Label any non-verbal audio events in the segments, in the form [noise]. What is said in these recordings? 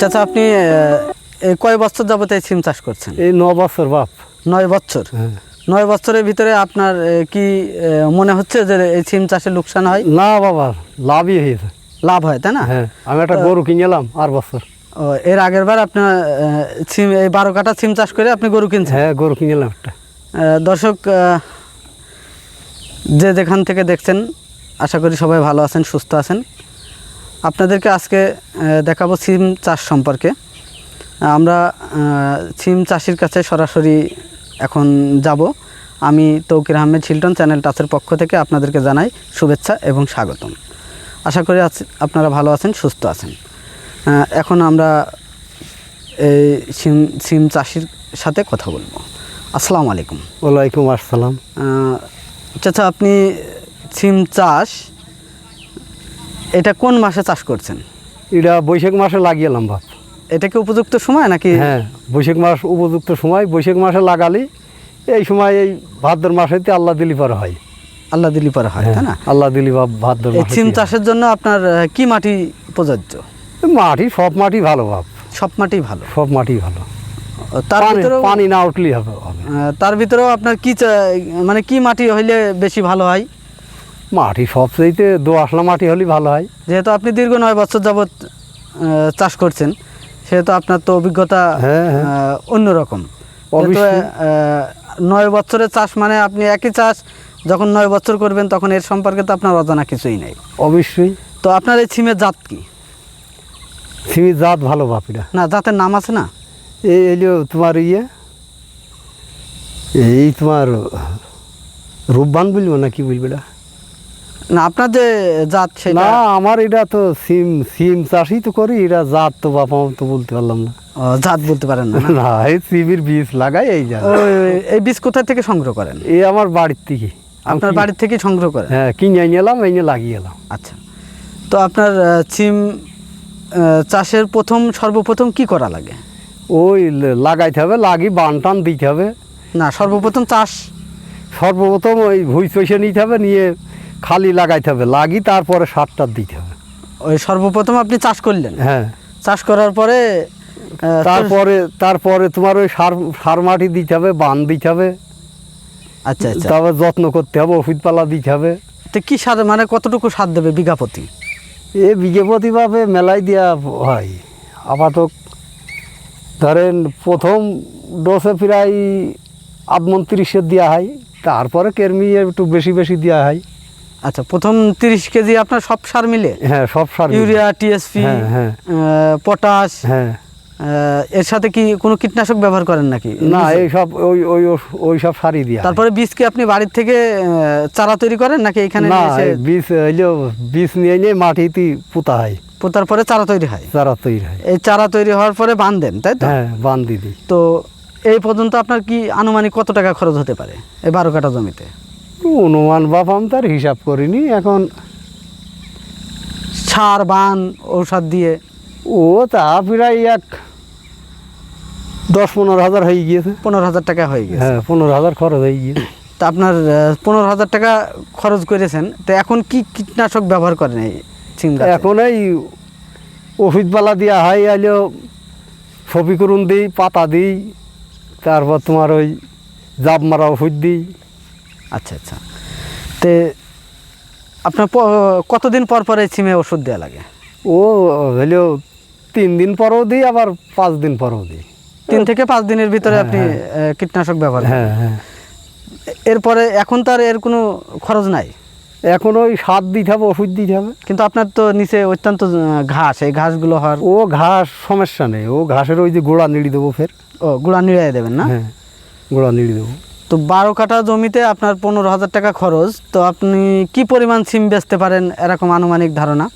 চাচা আপনি এই কয় বছর যাবত এই সিম চাষ করছেন? এই ন বছর বাপ। নয় বছর? হ্যাঁ। নয় বছরের ভিতরে আপনার কি মনে হচ্ছে যে এই সিম চাষে লোকসান হয়? না বাবা লাভই হয়েছে। লাভ হয় তাই না? হ্যাঁ আমি একটা গরু কিনে এলাম আর বছর। ও, এর আগের বার আপনার সিম এই বারো কাটা সিম চাষ করে আপনি গরু কিনছেন? হ্যাঁ গরু কিনে এলাম একটা দর্শক যে যেখান থেকে দেখছেন আশা করি সবাই ভালো আছেন সুস্থ আছেন। আপনাদেরকে আজকে দেখাবো সিম চাষ সম্পর্কে। আমরা সিম চাষির কাছে সরাসরি এখন যাব। আমি তৌকির আহমেদ শিল্টন চ্যানেল টাচের পক্ষ থেকে আপনাদেরকে জানাই শুভেচ্ছা এবং স্বাগতম। আশা করি আপনারা ভালো আছেন সুস্থ আছেন। এখন আমরা এই সিম সিম চাষির সাথে কথা বলব। আসসালামু আলাইকুম। ওয়ালাইকুম আসসালাম। চাচা আপনি সিম চাষ এটা কোন মাসে চাষ করছেন? এটা বৈশাখ মাসে লাগিয়ে এলাম বাপ এটা কি উপযুক্ত সময় নাকি? হ্যাঁ বৈশাখ মাস উপযুক্ত সময়। বৈশাখ মাসে লাগালি এই সময় এই ভাদ্র মাসেতে আল্লাহ দিলি পরে হয়। আল্লাহ দিলি পরে হয় তাই না? হ্যাঁ, আল্লাহ দিলি ভাদ্র সিম চাষের জন্য আপনার কি মাটি প্রযোজ্য? মাটি সব মাটি ভালো ভাব। সব মাটি ভালো? সব মাটি ভালো। তার পানি ভিতরেও পানি না উঠলেই হবে তার ভিতরেও আপনার কি মানে কি মাটি হইলে বেশি ভালো হয়? মাটি সবচেয়েতে দোআঁশলা মাটি হলেই ভালো হয়। যেহেতু আপনি দীর্ঘ নয় বছর যাবৎ চাষ করছেন সেহেতু আপনার তো অভিজ্ঞতা হ্যাঁ, হ্যাঁ। অন্যরকম। নয় বছরের চাষ মানে আপনি একই চাষ যখন নয় বছর করবেন তখন এর সম্পর্কে তো আপনার অজানা কিছুই নেই। অবশ্যই। তো আপনার এই সিমের জাত কি? সিমির জাত ভালো বাপ এটা না জাতের নাম আছে না? এই এলো তোমার ইয়ে? এই তোমার রূপবান বলব না কি বলব না আপনার যে জাত সেটা? না আমার এটা তো সিম সিম চাষই তো করি এটা জাত তো আমার তো বলতে পারলাম না। জাত বলতে পারেন না না? [laughs] এই সিমির বীজ লাগাই এই যা এই বীজ কোথা থেকে সংগ্রহ করেন? এই আমার বাড়ির থেকে। আপনার বাড়ির থেকে সংগ্রহ করেন? হ্যাঁ কিনে নিয়ে এলাম এই নিয়ে লাগিয়ে এলাম। আচ্ছা। তো আপনার সিম চাষের প্রথম সর্বপ্রথম কি করা লাগে? ওই লাগাইতে হবে লাগি বান টান দিতে হবে। না সর্বপ্রথম চাষ? সর্বপ্রথম ওই ভুই চষে নিতে হবে নিয়ে খালি লাগাইতে হবে লাগি তারপরে সার টার দিতে হবে। ওই সর্বপ্রথম আপনি চাষ করলেন? হ্যাঁ। চাষ করার পরে তারপরে তারপরে তোমার ওই সার সার মাটি দিতে হবে বান দিতে হবে। আচ্ছা আচ্ছা। তারপর যত্ন করতে হবে ওষুধপালা দিতে হবে। তো কী সার মানে কতটুকু সার দেবে বিঘা প্রতি? এ বিঘে প্রতিভাবে মেলাই দেওয়া হয়। আপাতত ধরেন প্রথম ডোসে প্রায় আধমন তিরিশের দেওয়া হয় তারপরে কেরমি একটু বেশি বেশি দেওয়া হয়। আচ্ছা প্রথম তিরিশ কেজি আপনার সব সার মিলে? হ্যাঁ সব সার ইউরিয়া টিএসপি হ্যাঁ, হ্যাঁ। পটাশ হ্যাঁ। এর সাথে কি কোনো কীটনাশক ব্যবহার করেন নাকি? না এই সব ওই ওই ওই সব সারই হয়। তারপরে বীজ কি আপনি বাড়ির থেকে চারা তৈরি করেন নাকি এখানে না বীজ হইল বীজ নিয়ে নিয়ে মাটিতে পোতা হয়। পোতার পরে চারা তৈরি হয়? চারা তৈরি হয়। এই চারা তৈরি হওয়ার পরে বান দেন তাই তো? হ্যাঁ বান্ধি দিই। তো এই পর্যন্ত আপনার কি আনুমানিক কত টাকা খরচ হতে পারে এই বারো কাটা জমিতে? অনুমান বাপ আমি তার হিসাব করিনি এখন সার বান ঔষধ দিয়ে। ও তা প্রায় এক দশ পনেরো হাজার হয়ে গিয়েছে। পনেরো হাজার টাকা হয়ে গেছে হ্যাঁ পনেরো হাজার খরচ হয়ে গিয়েছে। তা আপনার পনেরো হাজার টাকা খরচ করেছেন তো এখন কি কীটনাশক ব্যবহার করেন এই গাছে? এখন এই ওষুধপালা দেওয়া হয় আইলো সফিকরুন দিই পাতা দিই তারপর তোমার ওই জাপ মারা ওষুধ দিই। আচ্ছা আচ্ছা। তে আপনার কতদিন পর পর এই সিমে ওষুধ দেওয়া লাগে? ও হইলেও তিন দিন পরেও দিই আবার পাঁচ দিন পরেও দিই। তিন থেকে পাঁচ দিনের ভিতরে হ্যাঁ, আপনি কীটনাশক ব্যবহার হ্যাঁ হ্যাঁ। এরপরে এখন তার এর কোনো খরচ নাই? এখন ওই সার দিতে হবে ওষুধ দিতে হবে। কিন্তু আপনার তো নিচে অত্যন্ত ঘাস এই ঘাসগুলো হওয়ার ও ঘাস সমস্যা নেই। ও ঘাসের ওই যে গোড়া নিড়ি দেবো ফের। ও গুঁড়া নিড়াই দেবেন না? হ্যাঁ গোড়া নিড়ি দেবো। তো বারো কাঠা জমিতে আপনার পনেরো হাজার টাকা খরচ। তো আপনি কি পরিমাণ সিম বেচতে পারেন এরকম আনুমানিক ধারণা?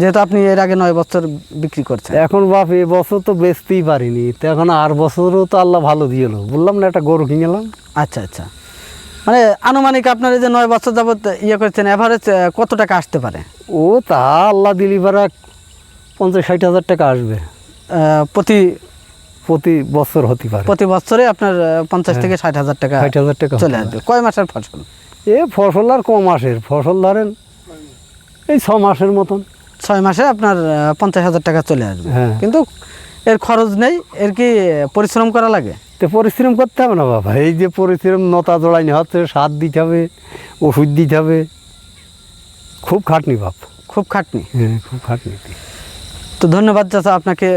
যেহেতু আপনি এর আগে নয় বছর বিক্রি করছেন। এখন বাপ এ বছর তো বেচতেই পারিনি। তো এখন আর বছরও তো আল্লাহ ভালো দিয়েলো। বললাম না একটা গরু কিনেলাম আচ্ছা আচ্ছা। মানে আনুমানিক আপনার এই যে নয় বছর যাবত ইয়ে করছেন অ্যাভারেজ কত টাকা আসতে পারে? ও তা আল্লাহ দিলি পারা পঞ্চাশ ষাট হাজার টাকা আসবে। প্রতি প্রতি বছর হতে পারে। প্রতি বছরে আপনার পঞ্চাশ হ্যাঁ। থেকে ষাট হাজার টাকা ষাট হাজার টাকা চলে আসবে। কয় মাসের ফসল? এ ফসল আর ক মাসের ফসল ধরেন এই ছ মাসের মতন। ছয় মাসে আপনার পঞ্চাশ হাজার টাকা চলে আসবে। হ্যাঁ। কিন্তু এর খরচ নেই এর কি পরিশ্রম করা লাগে? তো পরিশ্রম করতে হবে না বাবা। এই যে পরিশ্রম নতা জোড়াইনি হচ্ছে সার দিতে হবে ওষুধ দিতে হবে। খুব খাটনি বাপ। খুব খাটনি। হ্যাঁ খুব খাটনি। তো ধন্যবাদ চাচা আপনাকে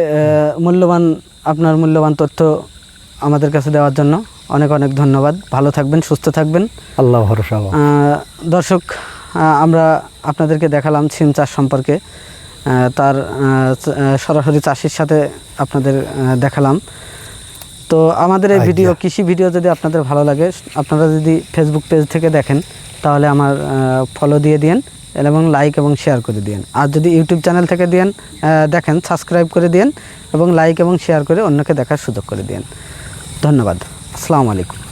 মূল্যবান আপনার মূল্যবান তথ্য আমাদের কাছে দেওয়ার জন্য অনেক অনেক ধন্যবাদ। ভালো থাকবেন সুস্থ থাকবেন। আল্লাহ। ভরসা দর্শক আমরা আপনাদেরকে দেখালাম সিম চাষ সম্পর্কে। তার সরাসরি চাষির সাথে আপনাদের দেখালাম। তো আমাদের এই। ভিডিও কৃষি ভিডিও যদি আপনাদের ভালো লাগে আপনারা যদি ফেসবুক পেজ থেকে দেখেন তাহলে আমার ফলো দিয়ে দিন এবং লাইক এবং শেয়ার করে দিন আর যদি ইউটিউব চ্যানেল থেকে দিন দেখেন সাবস্ক্রাইব করে দিন এবং লাইক এবং শেয়ার করে অন্যকে দেখার সুযোগ করে দিন ধন্যবাদ। আসসালামু আলাইকুম।